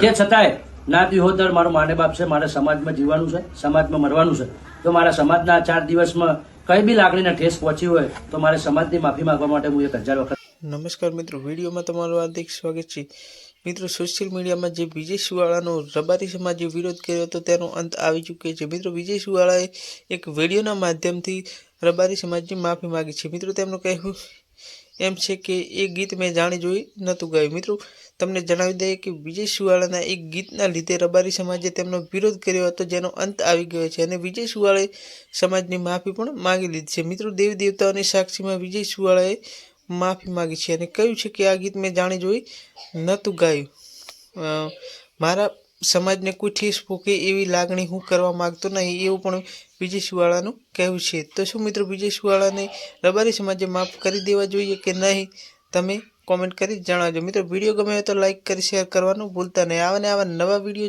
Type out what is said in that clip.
તે છતાંય, ના વિહોતર મારો માને બાપ છે, મારે સમાજમાં જીવવાનું છે, સમાજમાં મરવાનું છે. તો મારા સમાજના ચાર દિવસમાં કઈ બી લાગણીના ઠેસ પહોંચી હોય, તો મારે સમાજની માફી માંગવા માટે હું એક હજાર વખત નમસ્કાર મિત્રો, વિડીયોમાં તમારું હાર્દિક સ્વાગત છે. મિત્રો સોશિયલ મીડિયામાં જે વિજય સુવાળાનો રબારી સમાજે વિરોધ કર્યો હતો, તેનો અંત આવી ચૂક્યો છે. મિત્રો, વિજય સુવાળાએ એક વિડીયોના માધ્યમથી રબારી સમાજની માફી માગી છે. મિત્રો, તેમનું કહેવું એમ છે કે એ ગીત મેં જાણી જોઈ નહોતું ગાયું. મિત્રો, તમને જણાવી દઈએ કે વિજય સુવાળાના એક ગીતના લીધે રબારી સમાજે તેમનો વિરોધ કર્યો હતો, જેનો અંત આવી ગયો છે અને વિજય સુવાળાએ સમાજની માફી પણ માગી લીધી છે. મિત્રો, દેવી દેવતાઓની સાક્ષીમાં વિજય સુવાળાએ માફી માગી છે અને કહ્યું છે કે આ ગીત મેં જાણી જોઈ નહોતું ગાયું. મારા સમાજને કોઈ ઠેસ પોકે એવી લાગણી હું કરવા માગતો નહીં, એવું પણ વિજય સુવાળાનું કહેવું છે. તો શું મિત્રો વિજય સુવાળાને રબારી સમાજે માફ કરી દેવા જોઈએ કે નહીં? તમે કોમેન્ટ કરી જણાવજો. મિત્રો, વીડિયો ગમે તો લાઇક કરી, શેર કરવાનું ભૂલતા નહીં. આવા ને આવા નવા વીડિયો